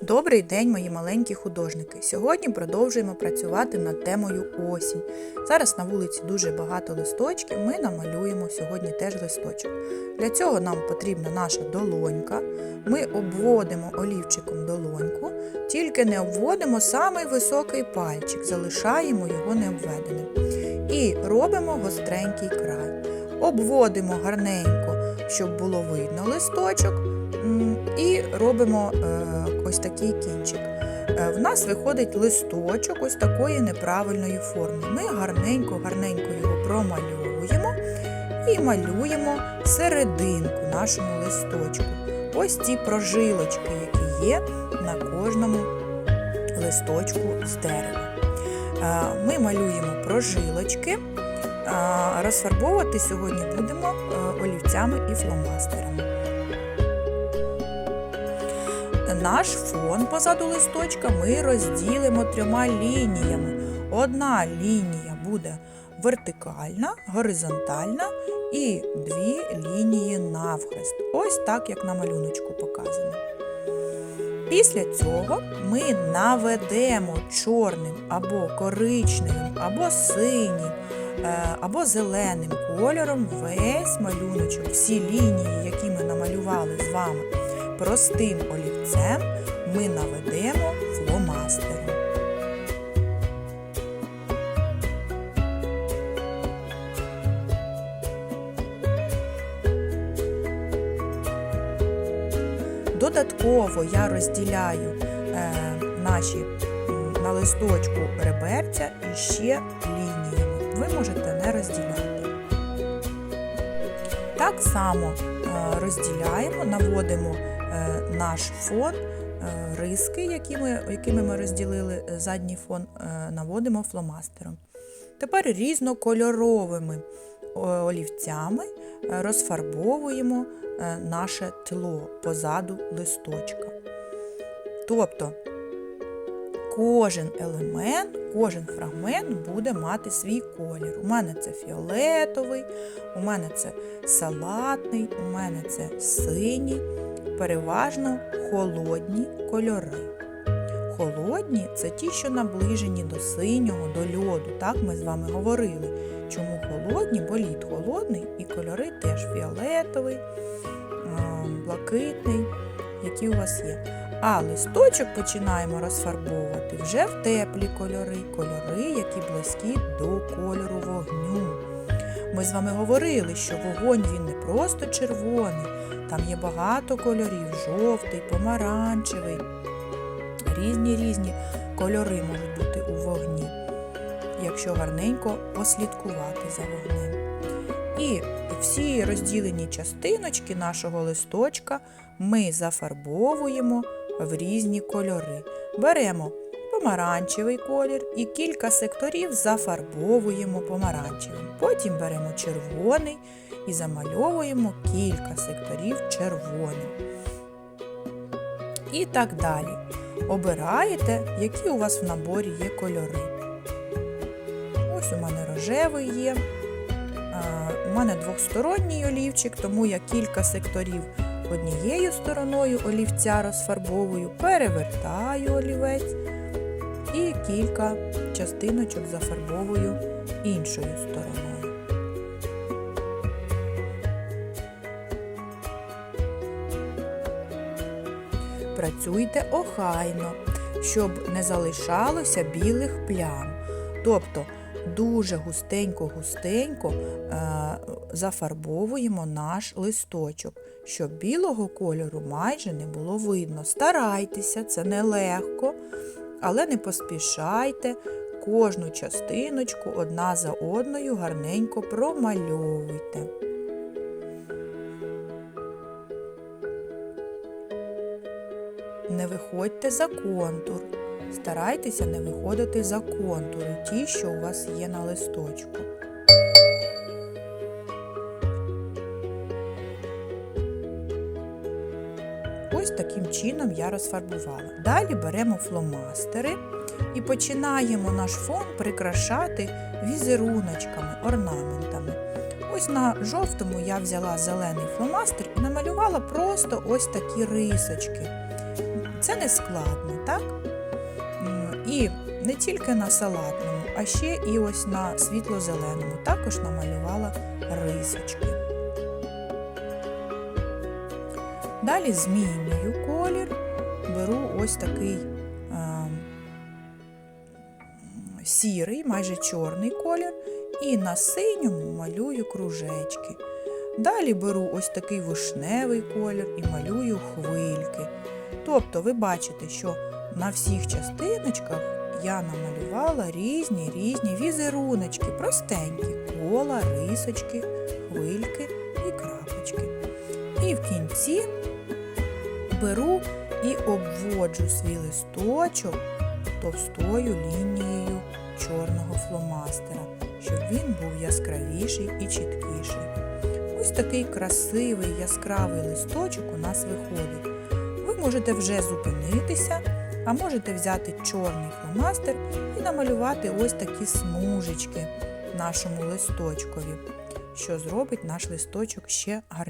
Добрий день, мої маленькі художники. Сьогодні продовжуємо працювати над темою осінь. Зараз на вулиці дуже багато листочків. Ми намалюємо сьогодні теж листочок. Для цього нам потрібна наша долонька. Ми обводимо олівчиком долоньку, тільки не обводимо самий високий пальчик, залишаємо його необведеним. І робимо гостренький край. Обводимо гарненько, щоб було видно листочок. І робимо е, ось такий кінчик. Е, В нас виходить листочок ось такої неправильної форми. Ми гарненько, гарненько його промальовуємо і малюємо серединку нашому листочку. Ось ці прожилочки, які є на кожному листочку з дерева. Е, Ми малюємо прожилочки. Розфарбовувати сьогодні будемо е, олівцями і фломастерами. Наш фон позаду листочка ми розділимо трьома лініями. Одна лінія буде вертикальна, горизонтальна і дві лінії навхрест. Ось так, як на малюночку показано. Після цього ми наведемо чорним або коричневим, або синім, е, або зеленим кольором весь малюночок, всі лінії, які ми намалювали з вами простим олівцем, ми наведемо фломастером. Додатково я розділяю е, наші на листочку реберця і ще лініями. Ви можете не розділяти. Так само е, розділяємо, наводимо наш фон, е, риски, які ми, якими ми розділили е, задній фон, е, наводимо фломастером. Тепер різнокольоровими олівцями е, розфарбовуємо е, наше тло позаду листочка. Тобто кожен елемент, кожен фрагмент буде мати свій колір. У мене це фіолетовий, у мене це салатний, у мене це синій, переважно холодні кольори. Холодні це ті, що наближені до синього, до льоду. Так ми з вами говорили. Чому холодні? Бо лід холодний і кольори теж фіолетовий, блакитний, які у вас є. А листочок починаємо розфарбовувати вже в теплі кольори, кольори, які близькі до кольору вогню. Ми з вами говорили, що вогонь він не просто червоний, там є багато кольорів: жовтий, помаранчевий. Різні різні кольори можуть бути у вогні, якщо гарненько послідкувати за вогнем. І всі розділені частиночки нашого листочка ми зафарбовуємо в різні кольори. Беремо помаранчевий колір і кілька секторів зафарбовуємо помаранчевим. Потім беремо червоний і замальовуємо кілька секторів червоним. І так далі. Обираєте, які у вас в наборі є кольори. Ось у мене рожевий є. У мене двохсторонній олівчик, тому я кілька секторів однією стороною олівця розфарбовую, перевертаю олівець і кілька частиночок зафарбовую іншою стороною. Працюйте охайно, щоб не залишалося білих плям. Тобто дуже густенько-густенько е, зафарбовуємо наш листочок, щоб білого кольору майже не було видно. Старайтеся, це нелегко, але не поспішайте. Кожну частиночку одна за одною гарненько промальовуйте. Не виходьте за контур. Старайтеся не виходити за контури, ті, що у вас є на листочку. Ось таким чином я розфарбувала. Далі беремо фломастери і починаємо наш фон прикрашати візеруночками, орнаментами. Ось на жовтому я взяла зелений фломастер і намалювала просто ось такі рисочки. Це не складно, так? І не тільки на салатному, а ще і ось на світло-зеленому також намалювала рисочки. Далі змінюю колір, беру ось такий е, сірий, майже чорний колір, і на синьому малюю кружечки. Далі беру ось такий вишневий колір і малюю хвильки. Тобто ви бачите, що на всіх частиночках я намалювала різні різні візеруночки, простенькі, кола, рисочки, хвильки і крапочки. І в кінці беру і обводжу свій листочок товстою лінією чорного фломастера, щоб він був яскравіший і чіткіший. Ось такий красивий яскравий листочок у нас виходить. Ви можете вже зупинитися, а можете взяти чорний фломастер і намалювати ось такі смужечки нашому листочкові, що зробить наш листочок ще гарнішим.